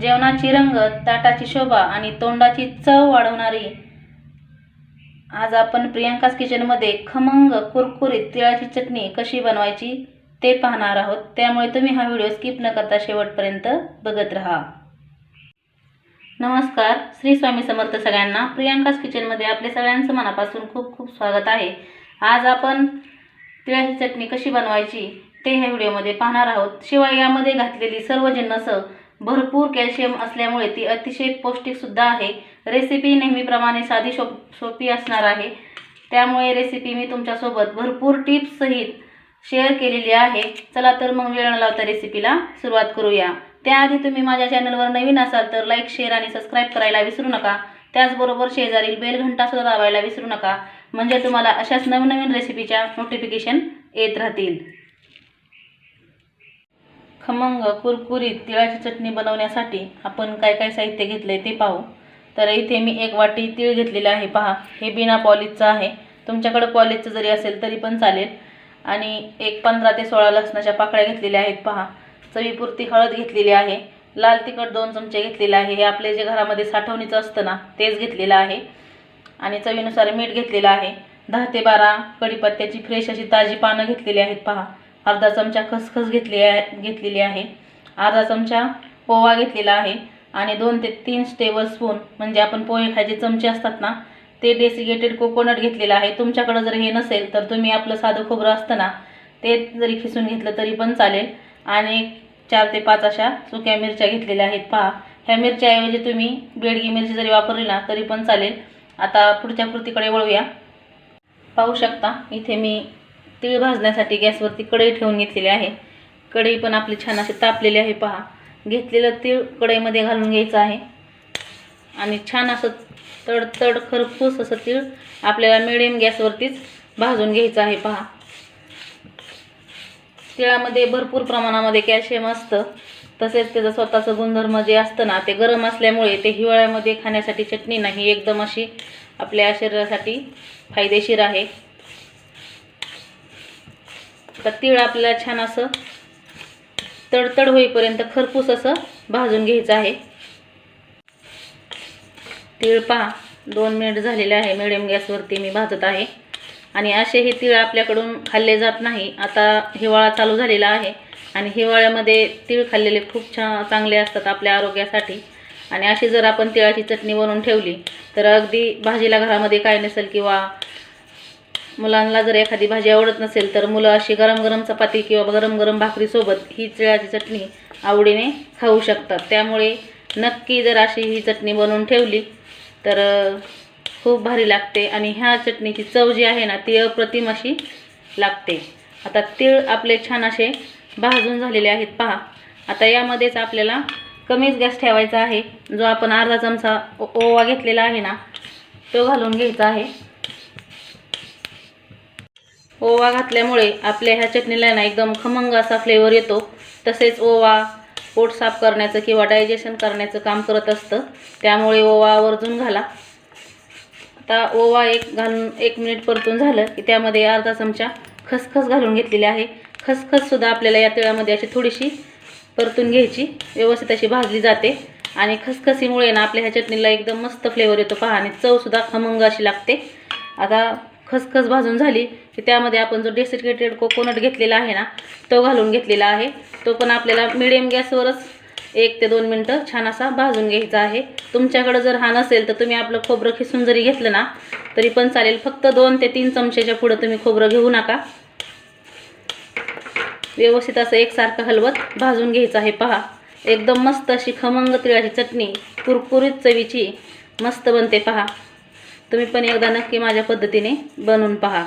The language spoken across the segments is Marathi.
जेवणाची रंगत ताटाची शोभा आणि तोंडाची चव वाढवणारी. आज आपण प्रियांकाच किचनमध्ये खमंग कुरकुरीत तिळाची चटणी कशी बनवायची ते पाहणार आहोत. त्यामुळे तुम्ही हा व्हिडिओ स्किप न करता शेवटपर्यंत बघत राहा. नमस्कार श्री स्वामी समर्थ सगळ्यांना. प्रियांकाच किचनमध्ये आपले सगळ्यांचं मनापासून खूप खूप स्वागत आहे. आज आपण तिळाची चटणी कशी बनवायची ते ह्या व्हिडिओमध्ये पाहणार आहोत. शिवाय यामध्ये घातलेली सर्व जिन्नसं भरपूर कॅल्शियम असल्यामुळे ती अतिशय पौष्टिकसुद्धा आहे. रेसिपी नेहमीप्रमाणे साधी शो सोपी असणार आहे. त्यामुळे रेसिपी मी तुमच्यासोबत भरपूर टिप्ससहित शेअर केलेली आहे. चला तर मग वेळ न लावता रेसिपीला सुरुवात करूया. त्याआधी तुम्ही माझ्या चॅनलवर नवीन असाल तर लाईक शेअर आणि सबस्क्राईब करायला विसरू नका. त्याचबरोबर शेजारील बेल घंटासुद्धा दाबायला विसरू नका. म्हणजे तुम्हाला अशाच नवनवीन रेसिपीच्या नोटिफिकेशन येत राहतील. खमंग कुरकुरीत तिळाची चटणी बनवण्यासाठी आपण काय काय साहित्य घेतले ते पाहू. तर इथे मी एक वाटी तीळ घेतलेलं आहे. पहा हे बिना पॉलिशचं आहे. तुमच्याकडं पॉलिशचं जरी असेल तरी पण चालेल. आणि एक पंधरा ते सोळा लसणाच्या पाकळ्या घेतलेल्या आहेत. पहा चवीपुरती हळद घेतलेली आहे. लाल तिखट दोन चमचे घेतलेले आहे. हे आपले जे घरामध्ये साठवणीचं असतं ना तेच घेतलेलं आहे. आणि चवीनुसार मीठ घेतलेलं आहे. दहा ते बारा कढीपत्त्याची फ्रेश अशी ताजी पानं घेतलेली आहेत. पहा अर्धा चमचा खसखस घेतली आहे घेतलेली आहे. अर्धा चमचा पोवा घेतलेला आहे. आणि दोन ते तीन टेबल स्पून म्हणजे आपण पोहे खायचे चमचे असतात ना ते डेसिकेटेड कोकोनट घेतलेलं आहे. तुमच्याकडं जर हे नसेल तर तुम्ही आपलं साधं खोबरं असतं ना ते जरी खिसून घेतलं तरी पण चालेल. आणि चार ते पाच अशा सुक्या मिरच्या घेतलेल्या आहेत. पहा ह्या मिरच्याऐवजी तुम्ही बेडगी मिरची जरी वापरली ना तरी पण चालेल. आता पुढच्या कृतीकडे वळूया. पाहू शकता इथे मी तीळ भाजण्यासाठी गॅसवरती कढई ठेवून घेतलेली आहे. कढई पण आपली छान अशी तापलेली आहे पहा. घेतलेलं तीळ कढईमध्ये घालून घ्यायचं आहे. आणि छान असं तडतड खरफूस खरपूस असं तीळ आपल्याला मिडियम गॅसवरतीच भाजून घ्यायचं आहे पहा. तिळामध्ये भरपूर प्रमाणामध्ये कॅल्शियम असतं. तसेच त्याचं स्वतःचं गुणधर्म जे असतं ना ते गरम असल्यामुळे ते हिवाळ्यामध्ये खाण्यासाठी चटणी नाही एकदम अशी आपल्या शरीरासाठी फायदेशीर आहे. का तीळ आपल्याला छान असं तडतड होईपर्यंत खरपूस असं भाजून घ्यायचं आहे. तीळ पहा दोन मिनिट झालेले आहे. मिडियम गॅसवरती मी भाजत आहे. आणि असे हे तीळ आपल्याकडून खाल्ले जात नाही. आता हिवाळा चालू झालेला आहे. आणि हिवाळ्यामध्ये तीळ खाल्लेले खूप छान चांगले असतात आपल्या आरोग्यासाठी. आणि अशी जर आपण तिळाची चटणी बनवून ठेवली तर अगदी भाजीला घरामध्ये काय नसेल किंवा मुलांना जर एखादी भाजी आवडत नसेल तर मुलं अशी गरम गरम चपाती किंवा गरम गरम भाकरीसोबत ही तिळाची चटणी आवडीने खाऊ शकतात. त्यामुळे नक्की जर अशी ही चटणी बनवून ठेवली तर खूप भारी लागते आणि ह्या चटणीची चव जी आहे ना ती अप्रतिम अशी लागते. आता तीळ आपले छान असे भाजून झालेले आहेत. पहा आता यामध्येच आपल्याला कमीच गॅस ठेवायचा आहे. जो आपण अर्धा चमचा ओवा घेतलेला आहे ना तो घालून घ्यायचा आहे. ओवा घातल्यामुळे आपल्या ह्या चटणीला ना एकदम खमंग असा फ्लेवर येतो. तसेच ओवा पोट साफ करण्याचं किंवा डायजेशन करण्याचं काम करत असतं. त्यामुळे ओवा आवर्जून घाला. आता ओवा एक घालून एक मिनिट परतून झालं की त्यामध्ये अर्धा चमचा खसखस घालून घेतलेली आहे. खसखससुद्धा आपल्याला या तिळामध्ये अशी थोडीशी परतून घ्यायची. व्यवस्थित अशी भाजली जाते. आणि खसखसीमुळे ना आपल्या ह्या चटणीला एकदम मस्त फ्लेवर येतो पहा. आणि चवसुद्धा खमंग अशी लागते. आता खसखस भाजून झाली की त्यामध्ये आपण जो डेसिकेटेड कोकोनट घेतलेला आहे ना तो घालून घेतलेला आहे. तो पण आपल्याला मिडियम गॅसवरच एक ते दोन मिनटं छान असा भाजून घ्यायचा आहे. तुमच्याकडं जर हा नसेल तर तुम्ही आपलं खोबरं खिसून जरी घेतलं ना तरी पण चालेल. फक्त दोन ते तीन चमच्याच्या पुढं तुम्ही खोबरं घेऊ नका. व्यवस्थित असं एकसारखं हलवत भाजून घ्यायचं आहे. पहा एकदम मस्त अशी खमंग तिळाची चटणी कुरकुरीत चवीची मस्त बनते. पहा तुम्ही पण एकदा नक्की माझ्या पद्धतीने बनवून पहा.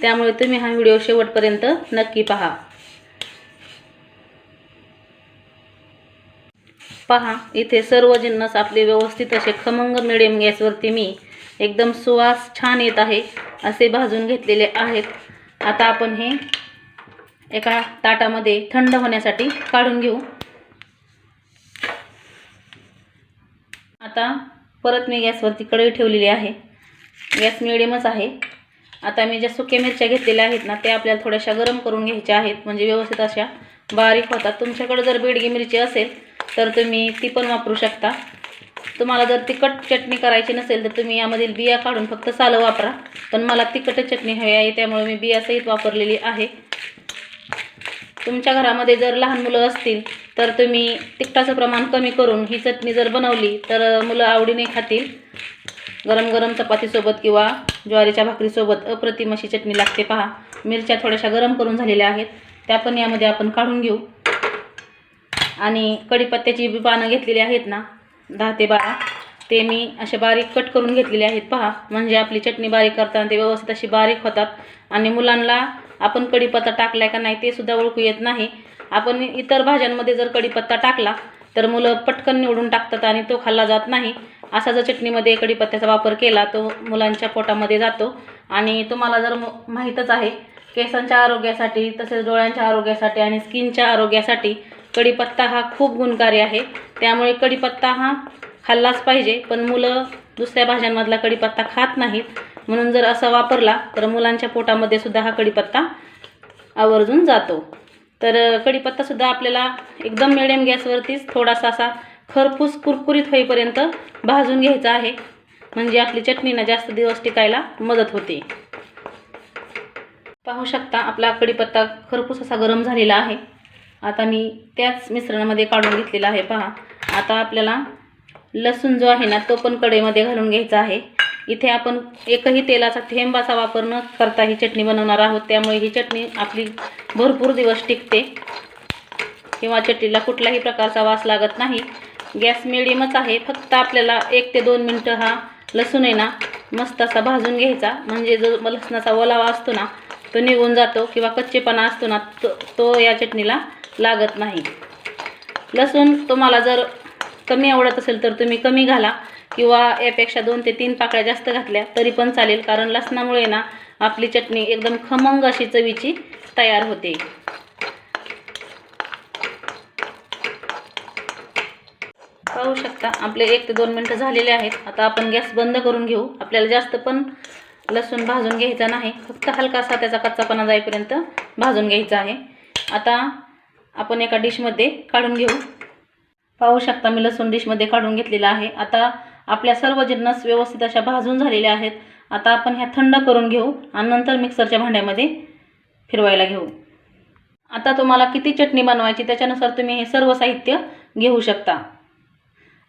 त्यामुळे तुम्ही हा व्हिडिओ शेवटपर्यंत नक्की पहा. पहा इथे सर्व जिन्नस आपले व्यवस्थित असे खमंग मिडियम गॅसवरती मी एकदम सुवास छान येत आहे असे भाजून घेतलेले आहेत. आता आपण हे एका ताटामध्ये थंड होण्यासाठी काढून घेऊ. आता परत मी गॅसवरती कढई ठेवलेली आहे. गॅस मिडियमच आहे. आता मी ज्या सुक्या मिरच्या घेतलेल्या आहेत ना त्या आपल्याला थोड्याशा गरम करून घ्यायच्या आहेत. म्हणजे व्यवस्थित अशा बारीक होतात. तुमच्याकडे जर बेडगी मिरची असेल तर तुम्ही ती पण वापरू शकता. तुम्हाला जर तिखट चटणी करायची नसेल तर तुम्ही यामधील बिया काढून फक्त सालं वापरा. पण मला तिखट चटणी हवी आहे त्यामुळे मी बियासहित वापरलेली आहे. तुमच्या घरामध्ये जर लहान मुलं असतील तर तुम्ही तिखटाचं प्रमाण कमी करून ही चटणी जर बनवली तर मुलं आवडीने खातील. गरम गरम चपातीसोबत किंवा ज्वारीच्या भाकरीसोबत अप्रतिम अशी चटणी लागते पहा. मिरच्या थोड्याशा गरम करून झालेल्या आहेत. त्या पण यामध्ये आपण काढून घेऊ. आणि कढीपत्त्याची बी पानं घेतलेली आहेत ना दहा ते बारा ते मी असे बारीक कट करून घेतलेले आहेत पहा. म्हणजे आपली चटणी बारीक करताना ते व्यवस्थित अशी बारीक होतात. आणि मुलांना आपण कढीपत्ता टाकलाय का नाही ते सुद्धा ओळखू येत नाही. आपण इतर भाज्यांमध्ये जर कढीपत्ता टाकला तर मुलं पटकन निवडून टाकतात आणि तो खाल्ला जात नाही. असा जर चटणीमध्ये कढीपत्त्याचा वापर केला तो मुलांच्या पोटामध्ये जातो. आणि तुम्हाला जर म- माहीतच आहे केसांच्या आरोग्यासाठी तसेच डोळ्यांच्या आरोग्यासाठी आणि स्किनच्या आरोग्यासाठी कढीपत्ता हा खूप गुणकारी आहे. त्यामुळे कढीपत्ता हा खाल्लाच पाहिजे. पण मुलं दुसऱ्या भाज्यांमधला कढीपत्ता खात नाहीत. म्हणून जर असा वापरला तर मुलांच्या पोटामध्ये सुद्धा हा कढीपत्ता आवर्जून जातो. तर कढीपत्तासुद्धा आपल्याला एकदम मिडियम गॅसवरतीच थोडासा असा खरपूस कुरकुरीत होईपर्यंत भाजून घ्यायचं आहे. म्हणजे आपली चटणीना जास्त दिवस टिकायला मदत होते. पाहू शकता आपला कढीपत्ता खरपूस असा गरम झालेला आहे. आता मी त्याच मिश्रणामध्ये काढून घेतलेला आहे. पहा आता आपल्याला लसूण जो आहे ना तो पण कढईमध्ये घालून घ्यायचा आहे. इथे आपण एकही तेलाचा थेंबाचा वापर न करता ही चटणी बनवणार आहोत. त्यामुळे ही चटणी आपली भरपूर दिवस टिकते. किंवा चटणीला कुठलाही प्रकारचा वास लागत नाही. गॅस मिडियमच आहे. फक्त आपल्याला एक ते दोन मिनटं हा लसूण आहे ना मस्त असा भाजून घ्यायचा. म्हणजे जो लसणाचा ओलावा असतो ना तो निघून जातो किंवा कच्चेपणा असतो ना तो तो या चटणीला लागत नाही. लसूण तुम्हाला जर कमी आवडत असेल तर तुम्ही कमी घाला किंवा यापेक्षा दोन ते तीन पाकळ्या जास्त घातल्या तरी पण चालेल. कारण लसणामुळे ना आपली चटणी एकदम खमंग अशी चवीची तयार होते. पाहू शकता. आपले एक ते दोन मिनटं झालेले आहेत. आता आपण गॅस बंद करून घेऊ. आपल्याला जास्त पण लसूण भाजून घ्यायचा नाही. फक्त हलकासा त्याचा कच्चापणा जाईपर्यंत भाजून घ्यायचा आहे. आता आपण एका डिशमध्ये काढून घेऊ. पाहू शकता मी लसूण डिशमध्ये काढून घेतलेला आहे. आता आपल्या सर्व जिन्नस व्यवस्थित अशा भाजून झालेल्या आहेत आता आपण ह्या थंड करून घेऊ आणि नंतर मिक्सरच्या भांड्यामध्ये फिरवायला घेऊ. आता तुम्हाला किती चटणी बनवायची त्याच्यानुसार तुम्ही हे सर्व साहित्य घेऊ शकता.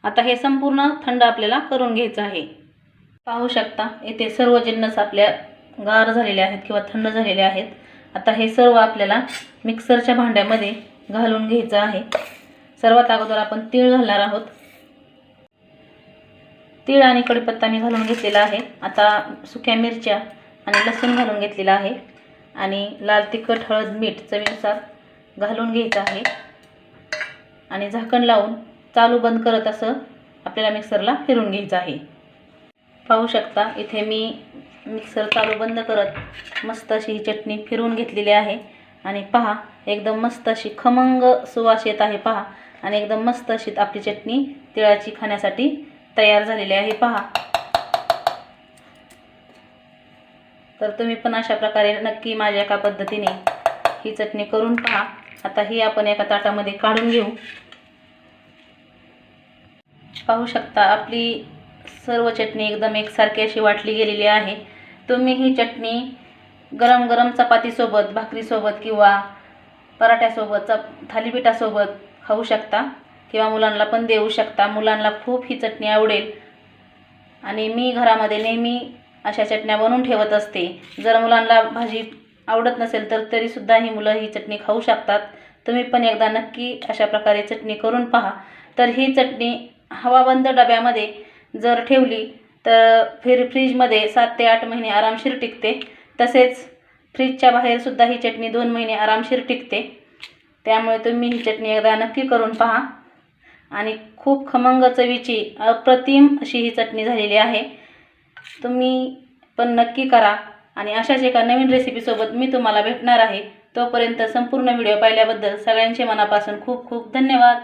आता हे संपूर्ण थंड आपल्याला करून घ्यायचं आहे. पाहू शकता येथे सर्व जिन्नस आपल्या गार झालेले आहेत किंवा थंड झालेले आहेत. आता हे सर्व आपल्याला मिक्सरच्या भांड्यामध्ये घालून घ्यायचं आहे. सर्वात अगोदर आपण तीळ घालणार आहोत. तीळ आणि कढीपत्ता मी घालून घेतलेला आहे. आता सुक्या मिरच्या आणि लसूण घालून घेतलेला आहे. आणि लाल तिखट हळद मीठ चवीनुसार घालून घ्यायचं आहे. आणि झाकण लावून चालू बंद करत असं आपल्याला मिक्सरला फिरून घ्यायचं आहे. पाहू शकता इथे मी मिक्सर चालू बंद करत मस्त अशी ही चटणी फिरवून घेतलेली आहे. आणि पहा एकदम मस्त अशी खमंग सुवास येत आहे पहा. आणि एकदम मस्त अशी आपली चटणी तिळाची खाण्यासाठी तयार झालेली आहे पहा. तर तुम्ही पण अशा प्रकारे नक्की माझ्या एका पद्धतीने ही चटणी करून पहा. आता ही आपण एका ताटामध्ये काढून घेऊ. पाहू शकता आपली सर्व चटणी एकदम एकसारखी अशी वाटली गेलेली आहे. तुम्ही ही चटणी गरम गरम चपातीसोबत भाकरीसोबत किंवा पराठ्यासोबत चप थालीपीठासोबत खाऊ शकता किंवा मुलांना पण देऊ शकता. मुलांना खूप ही चटणी आवडेल. आणि मी घरामध्ये नेहमी अशा चटण्या बनवून ठेवत असते. जर मुलांना भाजी आवडत नसेल तर तरीसुद्धा ही मुलं ही चटणी खाऊ शकतात. तुम्ही पण एकदा नक्की अशा प्रकारे चटणी करून पहा. तर ही चटणी हवाबंद डब्यामध्ये जर ठेवली तर फिर फ्रीजमध्ये सात ते आठ महिने आरामशीर टिकते. तसेच फ्रीजच्या बाहेरसुद्धा ही चटणी दोन महिने आरामशीर टिकते. त्यामुळे तुम्ही ही चटणी एकदा नक्की करून पहा. आणि खूप खमंग चवीची अप्रतिम अशी ही चटणी झालेली आहे. तुम्ही पण नक्की करा आणि अशाच एका नवीन रेसिपीसोबत मी तुम्हाला भेटणार आहे. तोपर्यंत संपूर्ण व्हिडिओ पाहिल्याबद्दल सगळ्यांचे मनापासून खूप खूप धन्यवाद.